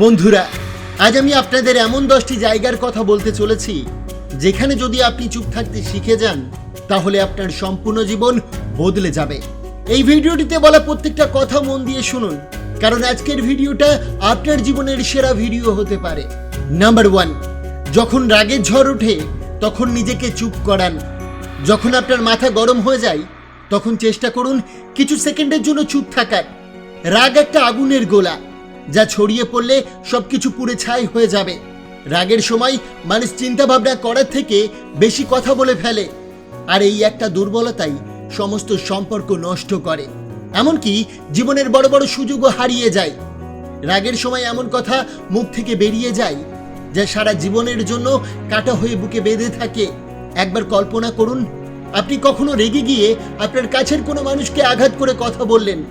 বন্ধুরা, আজ আমি আপনাদের এমন দশটি জায়গার কথা বলতে চলেছি, যেখানে যদি আপনি চুপ থাকতে শিখে যান, তাহলে আপনার সম্পূর্ণ জীবন বদলে যাবে। এই ভিডিওটিতে বলা প্রত্যেকটা কথা মন দিয়ে শুনুন, কারণ আজকের ভিডিওটা আপনার জীবনের সেরা ভিডিও হতে পারে। নাম্বার ওয়ান যখন রাগের ঝড় ওঠে, তখন নিজেকে চুপ করান। যখন আপনার মাথা গরম হয়ে যায়, তখন চেষ্টা করুন কিছু সেকেন্ডের জন্য চুপ থাকার। রাগ একটা আগুনের গোলা। যা ছড়িয়ে পড়লে সবকিছু পুড়ে ছাই হয়ে যাবে। রাগের সময় মানুষ চিন্তা ভাবনা করার থেকে বেশি কথা বলে ফেলে। আর এই একটা দুর্বলতাই সমস্ত সম্পর্ক নষ্ট করে। এমনকি জীবনের বড় বড় সুযোগও হারিয়ে যায়। রাগের সময় এমন কথা মুখ থেকে বেরিয়ে যায়, যা সারা জীবনের জন্য কাটা হয়ে বুকে বেঁধে থাকে। একবার কল্পনা করুন, আপনি কখনো রেগে গিয়ে আপনার কাছের কোনো মানুষকে আঘাত করে কথা বললেন।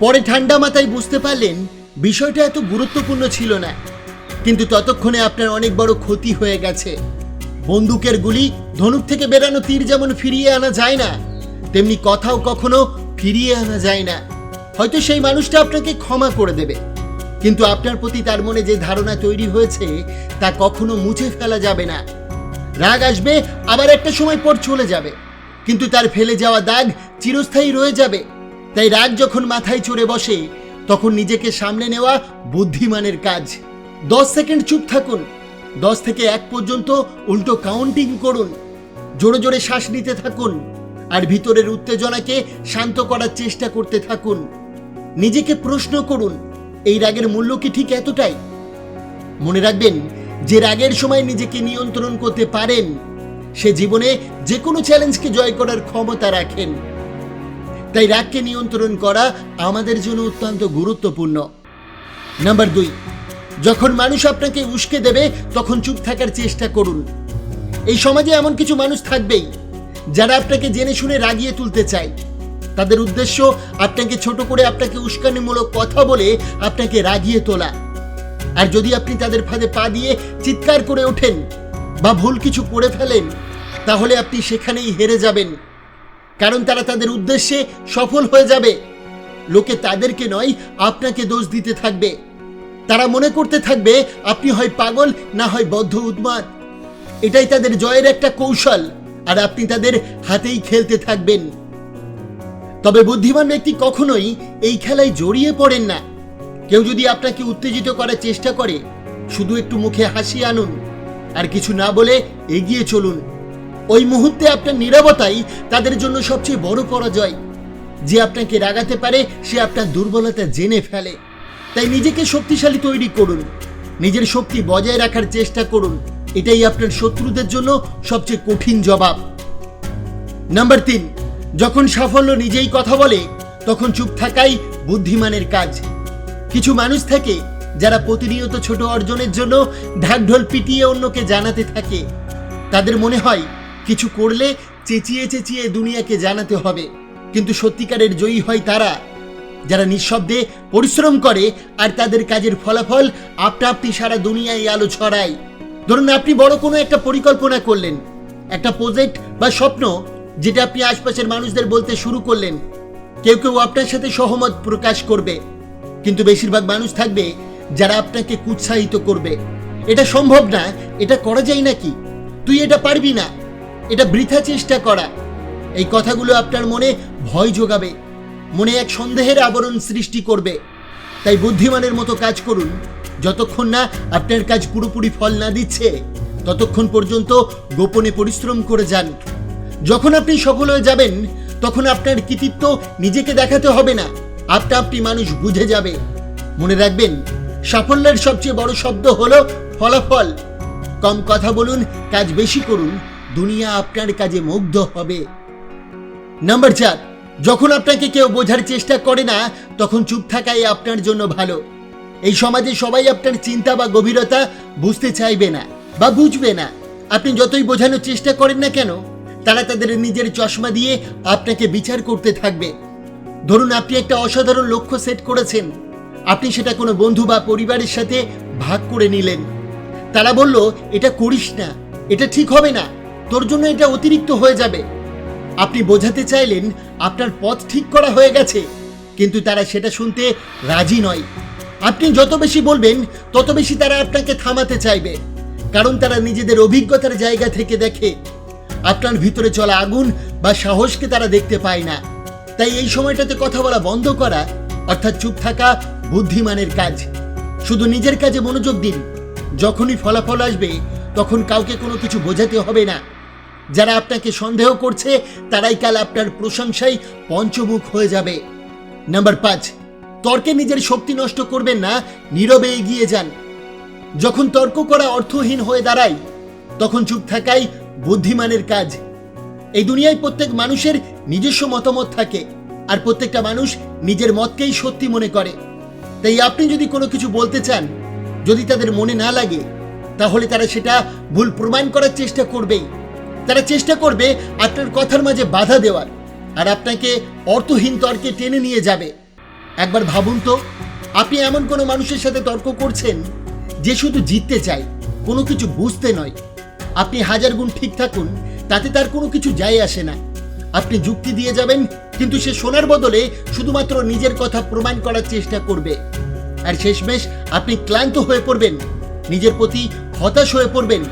পরে ঠান্ডা মাথায় বুঝতে পারলেন বিষয়টা এত গুরুত্বপূর্ণ ছিল না। কিন্তু ততক্ষণে আপনার অনেক বড় ক্ষতি হয়ে গেছে। বন্দুকের গুলি ধনুক থেকে বেরানো তীর যেমন ফিরিয়ে আনা যায় না, তেমনি কথাও কখনো ফিরিয়ে আনা যায় না। হয়তো সেই মানুষটা আপনাকে ক্ষমা করে দেবে। কিন্তু আপনার প্রতি তার মনে যে ধারণা তৈরি হয়েছে, তা কখনো মুছে ফেলা যাবে না। রাগ আসবে, আবার একটা সময় পর চলে যাবে। কিন্তু তার ফেলে যাওয়া দাগ চিরস্থায়ী রয়ে যাবে। তাই রাগ যখন মাথায় চড়ে বসে তখন নিজেকে সামলে নেওয়া বুদ্ধিমানের কাজ। দশ সেকেন্ড চুপ থাকুন। দশ থেকে এক পর্যন্ত উল্টো কাউন্টিং করুন। জোরে জোরে শ্বাস নিতে থাকুন। আর ভিতরের উত্তেজনাকে শান্ত করার চেষ্টা করতে থাকুন। নিজেকে প্রশ্ন করুন, এই রাগের মূল্য কি ঠিক এতটাই? মনে রাখবেন, যে রাগের সময় নিজেকে নিয়ন্ত্রণ করতে পারেন, সে জীবনে যে কোনো চ্যালেঞ্জকে জয় করার ক্ষমতা রাখেন। তাই রাগকে নিয়ন্ত্রণ করা আমাদের জন্য অত্যন্ত গুরুত্বপূর্ণ। নাম্বার দুই, যখন মানুষ আপনাকে উস্কে দেবে, তখন চুপ থাকার চেষ্টা করুন। এই সমাজে এমন কিছু মানুষ থাকবেই, যারা আপনাকে জেনে শুনে রাগিয়ে তুলতে চায়। তাদের উদ্দেশ্য আপনাকে ছোট করে আপনাকে উস্কানিমূলক কথা বলে আপনাকে রাগিয়ে তোলা। আর যদি আপনি তাদের ফাঁদে পা দিয়ে চিৎকার করে ওঠেন বা ভুল কিছু করে ফেলেন, তাহলে আপনি সেখানেই হেরে যাবেন। কারণ তারা তাদের উদ্দেশ্যে সফল হয়ে যাবে। লোকে তাদেরকে নয়, আপনাকে দোষ দিতে থাকবে। তারা মনে করতে থাকবে, আপনি হয় পাগল না হয় বদ্ধ উন্মাদ এটাই তাদের জয়ের একটা কৌশল, আর আপনি তাদের হাতেই খেলতে থাকবেন। তবে বুদ্ধিমান ব্যক্তি কখনোই এই খেলায় জড়িয়ে পড়েন না। কেউ যদি আপনাকে উত্তেজিত করার চেষ্টা করে, শুধু একটু মুখে হাসি আনুন, আর কিছু না বলে এগিয়ে চলুন। ওই মুহূর্তে আপনার নীরবতাই তাদের জন্য সবচেয়ে বড় পরাজয়। যে আপনাকে রাগাতে পারে, সে আপনার দুর্বলতা জেনে ফেলে। তাই নিজেকে শক্তিশালী তৈরি করুন। নিজের শক্তি বজায় রাখার চেষ্টা করুন। এটাই আপনার শত্রুদের জন্য সবচেয়ে কঠিন জবাব। নাম্বার তিন, যখন সাফল্য নিজেই কথা বলে, তখন চুপ থাকাই বুদ্ধিমানের কাজ। কিছু মানুষ থাকে, যারা প্রতিনিয়ত ছোট অর্জনের জন্য ঢাকঢোল পিটিয়ে অন্যকে জানাতে থাকে। তাদের মনে হয় কিছু করলে চেঁচিয়ে চেঁচিয়ে দুনিয়াকে জানাতে হবে। কিন্তু সত্যিকারের জয়ী হয় তারা, যারা নিঃশব্দে পরিশ্রম করে আর তাদের কাজের ফলাফল আপনা আপনি সারা দুনিয়ায় আলো ছড়ায়। ধরুন আপনি বড় কোনো একটা পরিকল্পনা করলেন, একটা প্রজেক্ট বা স্বপ্ন যেটা আপনি আশপাশের মানুষদের বলতে শুরু করলেন। কেউ কেউ আপনার সাথে সহমত প্রকাশ করবে, কিন্তু বেশিরভাগ মানুষ থাকবে যারা আপনাকে উৎসাহিত করবে। এটা সম্ভব না, এটা করা যায় নাকি? তুই এটা পারবি না। এটা বৃথা চেষ্টা করা। এই কথাগুলো আপনার মনে ভয় যোগাবে মনে এক সন্দেহের আবরণ সৃষ্টি করবে। তাই বুদ্ধিমানের মতো কাজ করুন, যতক্ষণ না আপনার কাজ পুরোপুরি ফল না দিচ্ছে, ততক্ষণ পর্যন্ত গোপনে পরিশ্রম করে যান। যখন আপনি সফল হয়ে যাবেন, তখন আপনার কৃতিত্ব নিজেকে দেখাতে হবে না, আপনা আপনি মানুষ বুঝে যাবে। মনে রাখবেন, সাফল্যের সবচেয়ে বড় শব্দ হলো ফলাফল। কম কথা বলুন, কাজ বেশি করুন দুনিয়া আপনার কাজে মুগ্ধ হবে। নাম্বার চার, যখন আপনাকে কেউ বোঝার চেষ্টা করে না, তখন চুপ থাকাই আপনার জন্য ভালো। এই সমাজে সবাই আপনার চিন্তা বা গভীরতা বুঝতে চাইবে না বা বুঝবে না। আপনি যতই বোঝানোর চেষ্টা করেন না কেন, তারা তাদের নিজের চশমা দিয়ে আপনাকে বিচার করতে থাকবে। ধরুন, আপনি একটা অসাধারণ লক্ষ্য সেট করেছেন। আপনি সেটা কোনো বন্ধু বা পরিবারের সাথে ভাগ করে নিলেন। তারা বলল, এটা করিস না, এটা ঠিক হবে না। তোর জন্য এটা অতিরিক্ত হয়ে যাবে। আপনি বোঝাতে চাইলেন আপনার পথ ঠিক করা হয়ে গেছে, কিন্তু তারা সেটা শুনতে রাজি নয়। আপনি যত বেশি বলবেন, তত বেশি তারা আপনাকে থামাতে চাইবে, কারণ তারা নিজেদের অভিজ্ঞতার জায়গা থেকে দেখে, আপনার ভিতরে চলা আগুন বা সাহসকে তারা দেখতে পায় না। তাই এই সময়টাতে কথা বলা বন্ধ করা, অর্থাৎ চুপ থাকা বুদ্ধিমানের কাজ। শুধু নিজের কাজে মনোযোগ দিন। যখনই ফলাফল আসবে, তখন কাউকে কোনো কিছু বোঝাতে হবে না। যারা আপনাকে সন্দেহ করছে, তারাই কাল আপনার প্রশংসায় পঞ্চমুখ হয়ে যাবে। নাম্বার পাঁচ, তর্কে নিজের শক্তি নষ্ট করবেন না, নীরবে এগিয়ে যান। যখন তর্ক করা অর্থহীন হয়ে দাঁড়ায়, তখন চুপ থাকাই বুদ্ধিমানের কাজ। এই দুনিয়ায় প্রত্যেক মানুষের নিজস্ব মতামত থাকে, আর প্রত্যেকটা মানুষ নিজের মতকেই সত্যি মনে করে। তাই আপনি যদি কোনো কিছু বলতে চান, যদি তাদের মনে না লাগে, তাহলে তারা সেটা ভুল প্রমাণ করার চেষ্টা করবেই। তারা চেষ্টা করবে আপনার কথার মাঝে বাধা দেওয়ার। আর আপনাকে অর্থহীন তর্কে টেনে নিয়ে যাবে। একবার ভাবুন তো, আপনি এমন কোনো মানুষের সাথে তর্ক করছেন যে শুধু জিততে চায়, কোনো কিছু বুঝতে নয়। আপনি হাজার গুণ ঠিক থাকুন, তাতে তার কোনো কিছু যায় আসে না। আপনি যুক্তি দিয়ে যাবেন, কিন্তু সে শোনার বদলে শুধুমাত্র নিজের কথা প্রমাণ করার চেষ্টা করবে। আর শেষমেশ আপনি ক্লান্ত হয়ে পড়বেন, নিজের প্রতি হতাশ হয়ে পড়বেন,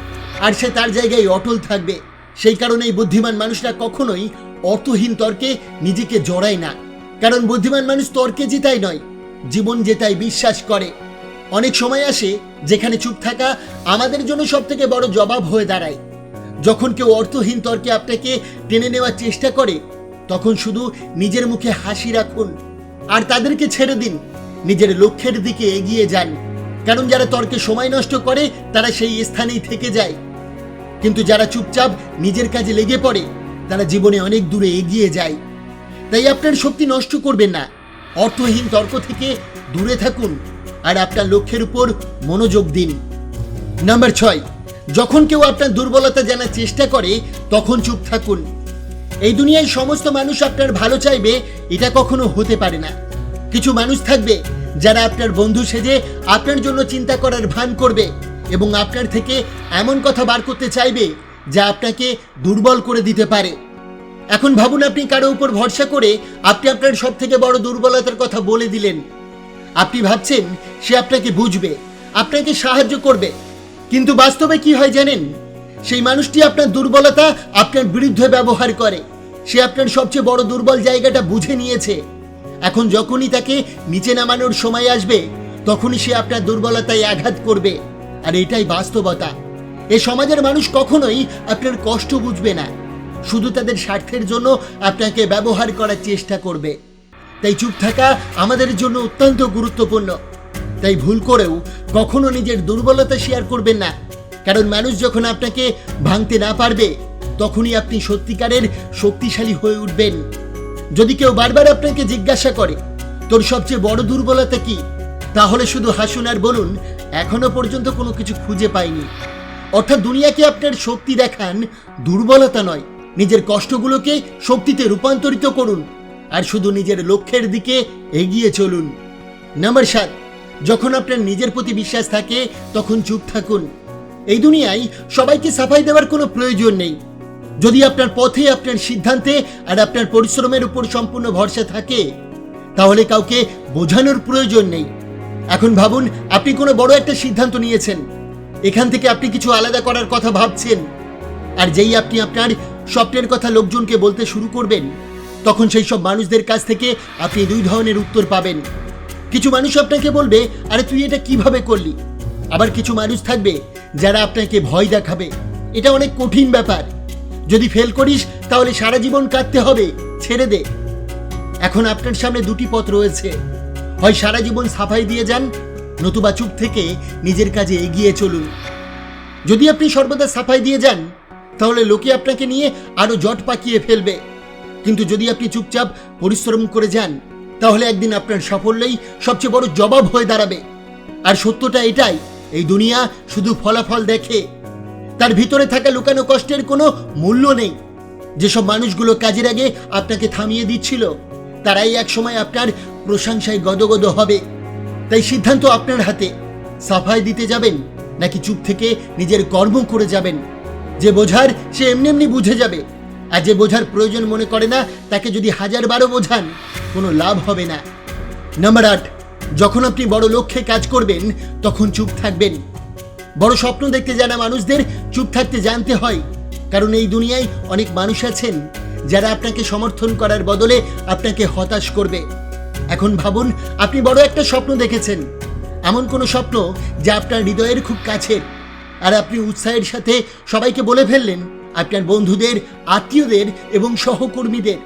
আর সে তার জায়গায় অটল থাকবে। সেই কারণেই বুদ্ধিমান মানুষরা কখনোই অর্থহীন তর্কে নিজেকে জড়ায় না। কারণ বুদ্ধিমান মানুষ তর্কে জেতাই নয়, জীবন জেতাই বিশ্বাস করে। অনেক সময় আসে যেখানে চুপ থাকা আমাদের জন্য সব থেকে বড় জবাব হয়ে দাঁড়ায়। যখন কেউ অর্থহীন তর্কে আপনাকে টেনে নেওয়ার চেষ্টা করে, তখন শুধু নিজের মুখে হাসি রাখুন আর তাদেরকে ছেড়ে দিন। নিজের লক্ষ্যের দিকে এগিয়ে যান। কারণ যারা তর্কে সময় নষ্ট করে, তারা সেই স্থানেই থেকে যায়। কিন্তু যারা চুপচাপ নিজের কাজে লেগে পড়ে, তারা জীবনে অনেক দূরে এগিয়ে যায়। তাই আপনার শক্তি নষ্ট করবেন না। অর্থহীন তর্ক থেকে দূরে থাকুন আর আপনার লক্ষ্যের উপর মনোযোগ দিন। নাম্বার ছয়, যখন কেউ আপনার দুর্বলতা জানার চেষ্টা করে, তখন চুপ থাকুন। এই দুনিয়ায় সমস্ত মানুষ আপনার ভালো চাইবে, এটা কখনো হতে পারে না। কিছু মানুষ থাকবে যারা আপনার বন্ধু সেজে আপনার জন্য চিন্তা করার ভান করবে। এবং আপনার থেকে এমন কথা বার করতে চাইবে যা আপনাকে দুর্বল করে দিতে পারে। এখন ভাবুন আপনি কারও উপর ভরসা করে আপনি আপনার সব থেকে বড় দুর্বলতার কথা বলে দিলেন। আপনি ভাবছেন সে আপনাকে বুঝবে, আপনাকে সাহায্য করবে। কিন্তু বাস্তবে কি হয় জানেন? সেই মানুষটি আপনার দুর্বলতা আপনার বিরুদ্ধে ব্যবহার করে। সে আপনার সবচেয়ে বড় দুর্বল জায়গাটা বুঝে নিয়েছে। এখন যখনই তাকে নিচে নামানোর সময় আসবে, তখনই সে আপনার দুর্বলতায় আঘাত করবে। আর এটাই বাস্তবতা। এ সমাজের মানুষ কখনোই আপনার কষ্ট বুঝবে না। শুধু তাদের স্বার্থের জন্য আপনাকে ব্যবহার করার চেষ্টা করবে। তাই চুপ থাকা আমাদের জন্য অত্যন্ত গুরুত্বপূর্ণ। তাই ভুল করেও কখনো নিজের দুর্বলতা শেয়ার করবেন না। কারণ মানুষ যখন আপনাকে ভাঙতে না পারবে, তখনই আপনি সত্যিকারের শক্তিশালী হয়ে উঠবেন। যদি কেউ বারবার আপনাকে জিজ্ঞাসা করে, তোর সবচেয়ে বড় দুর্বলতা কি? তাহলে শুধু হাসুন আর বলুন এখনও পর্যন্ত কোনো কিছু খুঁজে পাইনি। অর্থাৎ দুনিয়াকে আপনার শক্তি দেখান, দুর্বলতা নয়। নিজের কষ্টগুলোকে শক্তিতে রূপান্তরিত করুন আর শুধু নিজের লক্ষ্যের দিকে এগিয়ে চলুন। নাম্বার সাত, যখন আপনার নিজের প্রতি বিশ্বাস থাকে, তখন চুপ থাকুন। এই দুনিয়ায় সবাইকে সাফাই দেওয়ার কোনো প্রয়োজন নেই। যদি আপনার পথে, আপনার সিদ্ধান্তে আর আপনার পরিশ্রমের উপর সম্পূর্ণ ভরসা থাকে, তাহলে কাউকে বোঝানোর প্রয়োজন নেই। এখন ভাবুন, আপনি কোনো বড় একটা সিদ্ধান্ত নিয়েছেন। এখান থেকে আপনি কিছু আলাদা করার কথা ভাবছেন। আর যেই আপনি আপনার স্বপ্নের কথা লোকজনকে বলতে শুরু করবেন, তখন সেই সব মানুষদের কাছ থেকে আপনি দুই ধরনের উত্তর পাবেন। কিছু মানুষ আপনাকে বলবে, আরে তুই এটা কীভাবে করলি? আবার কিছু মানুষ থাকবে, যারা আপনাকে ভয় দেখাবে। এটা অনেক কঠিন ব্যাপার। যদি ফেল করিস, তাহলে সারা জীবন কাটতে হবে, ছেড়ে দে। এখন আপনার সামনে দুটি পথ রয়েছে। হয় সারা জীবন সাফাই দিয়ে যান, নতুবা চুপ থেকে নিজের কাজে এগিয়ে চলুন। যদি আপনি সর্বদা সাফাই দিয়ে যান, তাহলে লোকে আপনাকে নিয়ে আরও জট পাকিয়ে ফেলবে। কিন্তু যদি আপনি চুপচাপ পরিশ্রম করে যান, তাহলে একদিন আপনার সাফল্যই সবচেয়ে বড় জবাব হয়ে দাঁড়াবে। আর সত্যটা এটাই, এই দুনিয়া শুধু ফলাফল দেখে। তার ভিতরে থাকা লুকানো কষ্টের কোনো মূল্য নেই। যেসব মানুষগুলো কাজের আগে আপনাকে থামিয়ে দিচ্ছিল, তারাই এক সময় আপনার প্রশংসায় গদগদ হবে। তাই সিদ্ধান্ত আপনার হাতে। সাফাই দিতে যাবেন নাকি চুপ থেকে নিজের কর্ম করে যাবেন? যে বোঝার সে এমনি এমনি বুঝে যাবে। আর যে বোঝার প্রয়োজন মনে করে না, তাকে যদি হাজার বারো বোঝান, কোনো লাভ হবে না। নাম্বার আট, যখন আপনি বড় লক্ষ্যে কাজ করবেন, তখন চুপ থাকবেন। বড় স্বপ্ন দেখতে জানা মানুষদের চুপ থাকতে জানতে হয়। কারণ এই দুনিয়ায় অনেক মানুষ আছেন, যারা আপনাকে সমর্থন করার বদলে আপনাকে হতাশ করবে। এখন ভাবুন, আপনি বড় একটা স্বপ্ন দেখেছেন। এমন কোনো স্বপ্ন যা আপনার হৃদয়ের খুব কাছের আর আপনি উৎসাহের সাথে সবাইকে বলে ফেললেন, আপনার বন্ধুদের, আত্মীয়দের এবং সহকর্মীদের।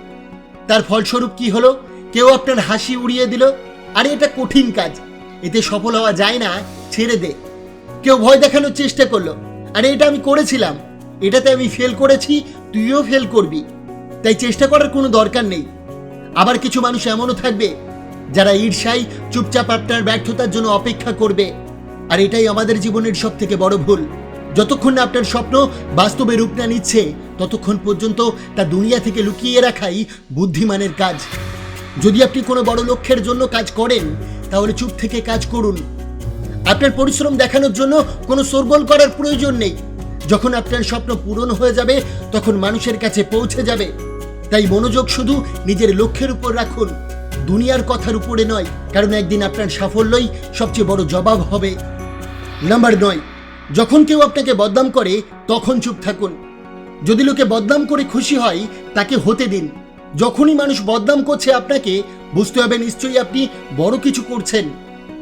তার ফলস্বরূপ কি হলো? কেউ আপনার হাসি উড়িয়ে দিল? আরে, এটা কঠিন কাজ। এতে সফল হওয়া যায় না, ছেড়ে দে। কেউ ভয় দেখানোর চেষ্টা করল, আরে, এটা আমি করেছিলাম। এটাতে আমি ফেল করেছি, তুইও ফেল করবি। তাই চেষ্টা করার কোনো দরকার নেই। আবার কিছু মানুষ এমনও থাকবে যারা ঈর্ষায় চুপচাপ আপনার ব্যর্থতার জন্য অপেক্ষা করবে। আর এটাই আমাদের জীবনের সব থেকে বড় ভুল। যতক্ষণ না আপনার স্বপ্ন বাস্তবে রূপ না নিচ্ছে, ততক্ষণ পর্যন্ত তা দুনিয়া থেকে লুকিয়ে রাখাই বুদ্ধিমানের কাজ। যদি আপনি কোনো বড় লক্ষ্যের জন্য কাজ করেন, তাহলে চুপ থেকে কাজ করুন। আপনার পরিশ্রম দেখানোর জন্য কোনো সরবল করার প্রয়োজন নেই। যখন আপনার স্বপ্ন পূরণ হয়ে যাবে, তখন মানুষের কাছে পৌঁছে যাবে। তাই মনোযোগ শুধু নিজের লক্ষ্যের উপর রাখুন। দুনিয়ার কথার উপরে নয়, কারণ একদিন আপনার সাফল্যই সবচেয়ে বড় জবাব হবে। নাম্বার নয়, যখন কেউ আপনাকে বদনাম করে, তখন চুপ থাকুন। যদি লোকে বদনাম করে খুশি হয়, তাকে হতে দিন। যখনই মানুষ বদনাম করছে আপনাকে, বুঝতে হবে নিশ্চয়ই আপনি বড় কিছু করছেন।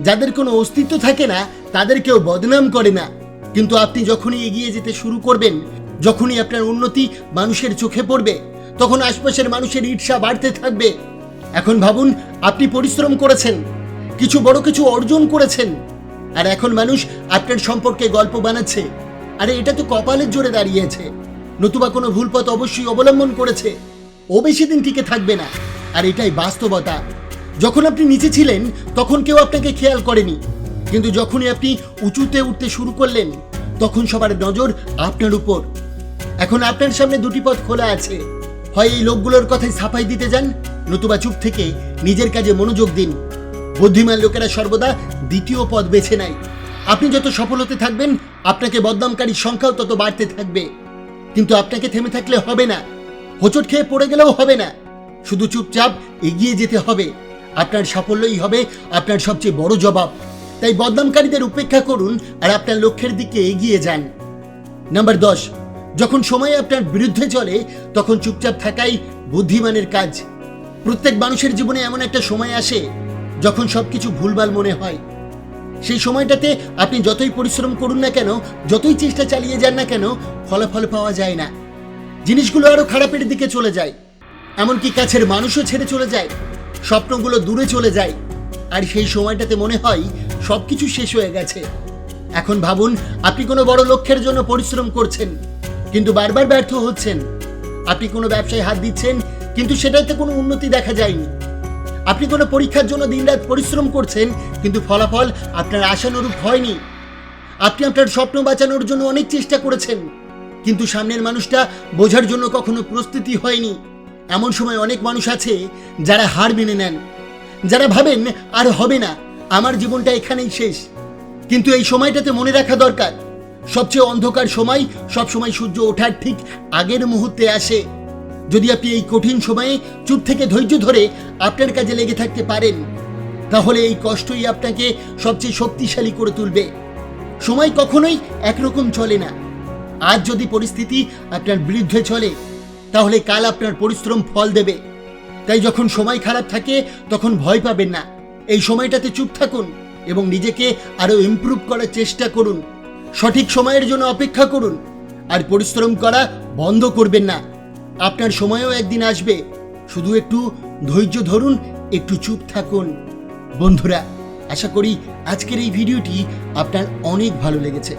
যাদের কোনো অস্তিত্ব থাকে না, তাদের কেউ বদনাম করে না। কিন্তু আপনি যখনই এগিয়ে যেতে শুরু করবেন, যখনই আপনার উন্নতি মানুষের চোখে পড়বে, তখন আশপাশের মানুষের ঈর্ষা বাড়তে থাকবে। এখন ভাবুন, আপনি পরিশ্রম করেছেন, কিছু বড় কিছু অর্জন করেছেন, আর এখন মানুষ আপনার সম্পর্কে গল্প বানাচ্ছে, আরে এটা তো কপালের জোরে দাঁড়িয়েছে, নতুবা কোনো ভুল পথ অবশ্যই অবলম্বন করেছে, ও বেশি দিন টিকে থাকবে না, আর এটাই বাস্তবতা। যখন আপনি নিচে ছিলেন, তখন কেউ আপনাকে খেয়াল করেনি, কিন্তু যখনই আপনি উঁচুতে উঠতে শুরু করলেন, তখন সবার নজর আপনার উপর। এখন আপনার সামনে দুটি পথ খোলা আছে, হয় এই লোকগুলোর কথাই সাফাই দিতে যান নতুবা চুপ থেকে নিজের কাজে মনোযোগ দিন। বুদ্ধিমান লোকেরা সর্বদা দ্বিতীয় পথ বেছে নেয়। আপনি যত সফল হতে থাকবেন, আপনাকে বদনামকারীর সংখ্যাও তত বাড়তে থাকবে। কিন্তু আপনাকে থেমে থাকলে হবে না। হোঁচট খেয়ে পড়ে গেলেও হবে না। শুধু চুপচাপ এগিয়ে যেতে হবে। আপনার সাফল্যই হবে আপনার সবচেয়ে বড় জবাব। তাই বদনামকারীদের উপেক্ষা করুন আর আপনার লক্ষ্যের দিকে এগিয়ে যান। নাম্বার দশ, যখন সময় আপনার বিরুদ্ধে চলে, তখন চুপচাপ থাকাই বুদ্ধিমানের কাজ। প্রত্যেক মানুষের জীবনে এমন একটা সময় আসে যখন সবকিছু ভুলভাল মনে হয়। সেই সময়টাতে আপনি যতই পরিশ্রম করুন না কেন, যতই চেষ্টা চালিয়ে যান না কেন, ফলাফল পাওয়া যায় না। জিনিসগুলো আরও খারাপের দিকে চলে যায়। এমনকি কাছের মানুষও ছেড়ে চলে যায়। স্বপ্নগুলো দূরে চলে যায়। আর সেই সময়টাতে মনে হয় সবকিছু শেষ হয়ে গেছে। এখন ভাবুন, আপনি কোনো বড় লক্ষ্যের জন্য পরিশ্রম করছেন, কিন্তু বারবার ব্যর্থ হচ্ছেন। আপনি কোনো ব্যবসায় হাত দিচ্ছেন কিন্তু সেটাতে কোনো উন্নতি দেখা যায়নি। আপনি কোনো পরীক্ষার জন্য দিনরাত পরিশ্রম করছেন, কিন্তু ফলাফল আপনার আশানুরূপ হয়নি। আপনি আপনার স্বপ্ন বাঁচানোর জন্য অনেক চেষ্টা করেছেন, কিন্তু সামনের মানুষটা বোঝার জন্য কখনো প্রস্তুতি হয়নি। এমন সময় অনেক মানুষ আছে যারা হার মেনে নেন, যারা ভাবেন, আর হবে না, আমার জীবনটা এখানেই শেষ। কিন্তু এই সময়টাতে মনে রাখা দরকার, সবচেয়ে অন্ধকার সময় সবসময় সূর্য ওঠার ঠিক আগের মুহূর্তে আসে। যদি আপনি এই কঠিন সময়ে চুপ থেকে ধৈর্য ধরে আপনার কাজে লেগে থাকতে পারেন, তাহলে এই কষ্টই আপনাকে সবচেয়ে শক্তিশালী করে তুলবে। সময় কখনোই একরকম চলে না। আজ যদি পরিস্থিতি আপনার বিরুদ্ধে চলে, তাহলে কাল আপনার পরিশ্রম ফল দেবে। তাই যখন সময় খারাপ থাকে, তখন ভয় পাবেন না। এই সময়টাতে চুপ থাকুন এবং নিজেকে আরও ইমপ্রুভ করার চেষ্টা করুন। সঠিক সময়ের জন্য অপেক্ষা করুন। আর পরিশ্রম করা বন্ধ করবেন না। আপনার সময়ও একদিন আসবে। শুধু একটু ধৈর্য ধরুন, একটু চুপ থাকুন। বন্ধুরা, আশা করি আজকের এই ভিডিওটি আপনার অনেক ভালো লেগেছে।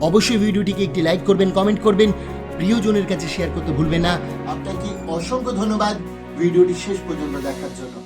অবশ্যই ভিডিওটিকে একটি লাইক করবেন, কমেন্ট করবেন, প্রিয়জনের কাছে শেয়ার করতে ভুলবেন না। আপনাকে অসংখ্য ধন্যবাদ। ভিডিওটি শেষ পর্যন্ত দেখার জন্য।